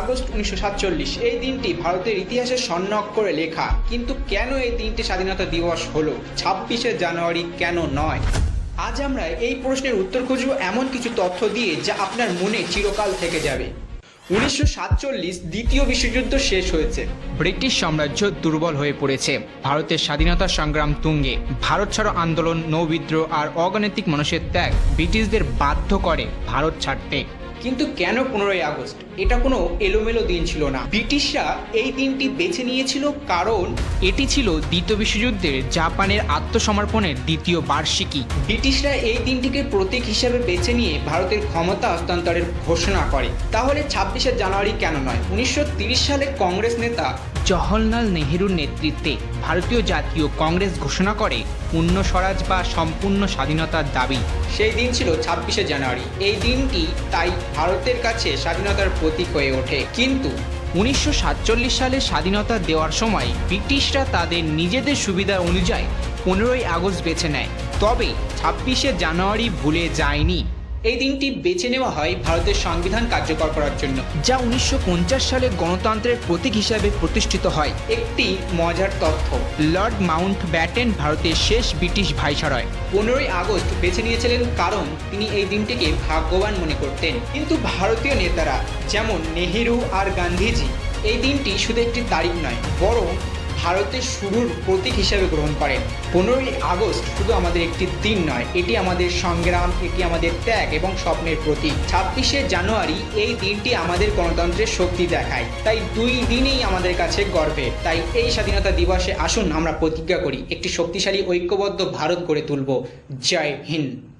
August উনিশশো সাতচল্লিশ। এই দিনটি ভারতের ইতিহাসে স্বর্ণ অক্ষরে লেখা। কিন্তু কেন এই দিনটি স্বাধীনতা দিবস হলো? ছাব্বিশে জানুয়ারি কেন নয়? আজ আমরা এই প্রশ্নের উত্তর খুঁজব এমন কিছু তথ্য দিয়ে যা আপনার মনে চিরকাল থেকে যাবে। উনিশশো সাতচল্লিশ দ্বিতীয় বিশ্বযুদ্ধ শেষ হয়েছে। ব্রিটিশ সাম্রাজ্য দুর্বল হয়ে পড়েছে। ভারতের স্বাধীনতা সংগ্রাম তুঙ্গে। ভারত ছাড়ো আন্দোলন নৌবিদ্রোহ আর অগণিতিক মানুষের ত্যাগ ব্রিটিশদের বাধ্য করে ভারত ছাড়তে। কিন্তু কেন পনেরোই আগস্ট? এটা কোনো এলোমেলো দিন ছিল না। ব্রিটিশরা এই দিনটি বেছে নিয়েছিল কারণ এটি ছিল দ্বিতীয় বিশ্বযুদ্ধের জাপানের আত্মসমর্পণের দ্বিতীয় বার্ষিকী। ব্রিটিশরা এই দিনটিকে প্রতীক হিসেবে বেছে নিয়ে ভারতের ক্ষমতা হস্তান্তরের ঘোষণা করে। তাহলে ছাব্বিশে জানুয়ারি কেন নয়? উনিশশো সালে কংগ্রেস নেতা জওহরলাল নেহেরুর নেতৃত্বে ভারতীয় জাতীয় কংগ্রেস ঘোষণা করে পূর্ণ স্বরাজ বা সম্পূর্ণ স্বাধীনতার দাবি। সেই দিন ছিল ছাব্বিশে জানুয়ারি। এই দিনটি তাই ভারতের কাছে স্বাধীনতার প্রতীক হয়ে ওঠে। কিন্তু উনিশশো সাতচল্লিশ সালে স্বাধীনতা দেওয়ার সময় ব্রিটিশরা তাদের নিজেদের সুবিধা অনুযায়ী পনেরোই আগস্ট বেছে নেয়। তবে ছাব্বিশে জানুয়ারি ভুলে যায়নি। এই দিনটি বেছে নেওয়া হয় ভারতের সংবিধান কার্যকর করার জন্য, যা উনিশশো পঞ্চাশ সালে গণতন্ত্রের প্রতীক হিসাবে প্রতিষ্ঠিত হয়। একটি মজার তথ্য, লর্ড মাউন্ট ব্যাটেন ভারতের শেষ ব্রিটিশ ভাইসরয়। পনেরোই আগস্ট বেছে নিয়েছিলেন কারণ তিনি এই দিনটিকে ভাগ্যবান মনে করতেন। কিন্তু ভারতীয় নেতারা, যেমন নেহেরু আর গান্ধীজি, এই দিনটি শুধু একটি তারিখ নয়, বরং ভারতের শুরুর প্রতীক হিসেবে গ্রহণ করেন। পনেরোই আগস্ট শুধু আমাদের একটি দিন নয়, এটি আমাদের সংগ্রাম, এটি আমাদের ত্যাগ এবং স্বপ্নের প্রতীক। ছাব্বিশে জানুয়ারি এই দিনটি আমাদের গণতন্ত্রের শক্তি দেখায়, তাই দুই দিনই আমাদের কাছে গর্বে। তাই এই স্বাধীনতা দিবসে আসুন আমরা প্রতিজ্ঞা করি, একটি শক্তিশালী, ঐক্যবদ্ধ ভারত গড়ে তুলব। জয় হিন্দ।